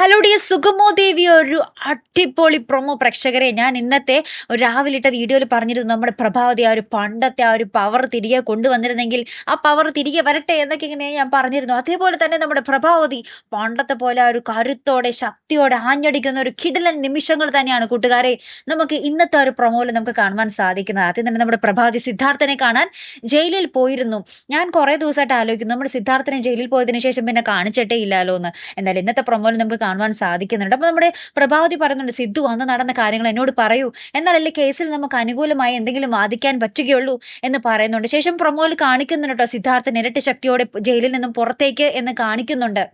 Hello dear സുഗമോ ദേവി ഒരു അടിപൊളി promo പ്രേക്ഷകരെ ഞാൻ ഇന്നത്തെ ഒരു രാവിലെ ഇട്ട വീഡിയോയിൽ പറഞ്ഞിരുന്നു. നമ്മുടെ പ്രഭാവതി ആ ഒരു പണ്ടത്തെ ആ ഒരു പവർ തിരികെ കൊണ്ടുവന്നിരുന്നെങ്കിൽ ആ പവർ തിരികെ വരട്ടെ എന്നൊക്കെ ഇങ്ങനെ ഞാൻ പറഞ്ഞിരുന്നു. അതേപോലെ തന്നെ നമ്മുടെ പ്രഭാവതി പണ്ടത്തെ പോലെ ആ ഒരു കരുത്തോടെ ശക്തിയോടെ ആഞ്ഞടിക്കുന്ന ഒരു കിടിലൻ നിമിഷങ്ങൾ തന്നെയാണ് കൂട്ടുകാരെ നമുക്ക് ഇന്നത്തെ ഒരു പ്രൊമോയിൽ നമുക്ക് കാണുവാൻ സാധിക്കുന്നത്. ആദ്യം തന്നെ നമ്മുടെ പ്രഭാവതി സിദ്ധാർത്ഥനെ കാണാൻ ജയിലിൽ പോയിരുന്നു. ഞാൻ കുറേ ദിവസമായിട്ട് ആലോചിക്കുന്നു. നമ്മുടെ സിദ്ധാർത്ഥനെ ജയിലിൽ പോയതിനു ശേഷം പിന്നെ കാണിച്ചിട്ടേ ഇല്ലല്ലോ എന്ന് എന്തായാലും ഇന്നത്തെ പ്രൊമോയിൽ നമുക്ക് കാണുവാൻ സാധിക്കുന്നുണ്ട്. അപ്പോൾ നമ്മുടെ പ്രഭാവതി പറയുന്നുണ്ട് സിദ്ധു അന്ന് നടന്ന കാര്യങ്ങൾ എന്നോട് പറയൂ. എന്നാലല്ലേ കേസിൽ നമുക്ക് അനുകൂലമായി എന്തെങ്കിലും വാദിക്കാൻ പറ്റുകയുള്ളൂ? എന്ന് പറയുന്നുണ്ട്. ശേഷം പ്രൊമോയിൽ കാണിക്കുന്നുണ്ട് കേട്ടോ സിദ്ധാർത്ഥൻ ഇരട്ടി ശക്തിയോടെ ജയിലിൽ നിന്നും പുറത്തേക്ക് എന്ന് കാണിക്കുന്നുണ്ട്.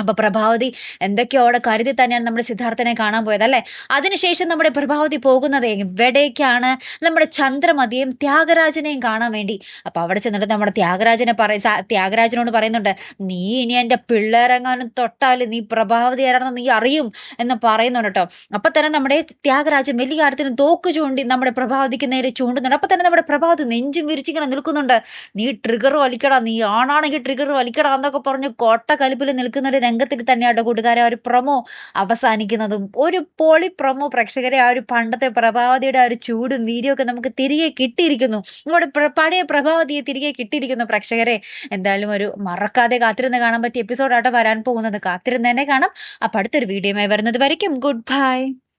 അപ്പൊ പ്രഭാവതി എന്തൊക്കെയോ അവിടെ കരുതി തന്നെയാണ് നമ്മുടെ സിദ്ധാർത്ഥനെ കാണാൻ പോയത് അല്ലെ? അതിനുശേഷം നമ്മുടെ പ്രഭാവതി പോകുന്നത് എവിടേക്കാണ്? നമ്മുടെ ചന്ദ്രമതിയും ത്യാഗരാജനെയും കാണാൻ വേണ്ടി. അപ്പൊ അവിടെ ചെന്നിട്ട് നമ്മുടെ ത്യാഗരാജനെ പറ ത്യാഗരാജനോട് പറയുന്നുണ്ട് നീ ഇനി എന്റെ പിള്ളേരെങ്ങാനും തൊട്ടാൽ നീ പ്രഭാവതി ആരാണെന്ന് നീ അറിയും എന്ന് പറയുന്നുണ്ട് കേട്ടോ. അപ്പൊ തന്നെ നമ്മുടെ ത്യാഗരാജൻ വലിയ കാര്യത്തിന് തോക്ക് ചൂണ്ടി നമ്മുടെ പ്രഭാവതിക്ക് നേരെ ചൂണ്ടുന്നുണ്ട്. അപ്പൊ തന്നെ നമ്മുടെ പ്രഭാവതി നെഞ്ചും വിരിച്ചിങ്ങനെ നിൽക്കുന്നുണ്ട്. നീ ട്രിഗർ വലിക്കടാ നീ ആണാണെങ്കിൽ ട്രിഗർ വലിക്കടാ എന്നൊക്കെ പറഞ്ഞ് കോട്ട കലിപ്പിൽ നിൽക്കുന്ന ഒരു തന്നെ തന്നെയാണ് കൂട്ടുകാരെ ഒരു പ്രൊമോ അവസാനിക്കുന്നതും ഒരു പൊളി പ്രൊമോ പ്രേക്ഷകരെ ആ ഒരു പണ്ടത്തെ പ്രഭാവതിയുടെ ആ ഒരു ചൂടും വീര്യം ഒക്കെ നമുക്ക് തിരികെ കിട്ടിയിരിക്കുന്നു. നമ്മുടെ പഴയ പ്രഭാവതിയെ തിരികെ കിട്ടിയിരിക്കുന്നു പ്രേക്ഷകരെ. എന്തായാലും ഒരു മറക്കാതെ കാത്തിരുന്ന് കാണാൻ പറ്റിയ എപ്പിസോഡായിട്ട് വരാൻ പോകുന്നത്. കാത്തിരുന്ന് തന്നെ കാണാം. അപ്പൊ അടുത്തൊരു വീഡിയോയുമായി വരുന്നത് വരയ്ക്കും. Good bye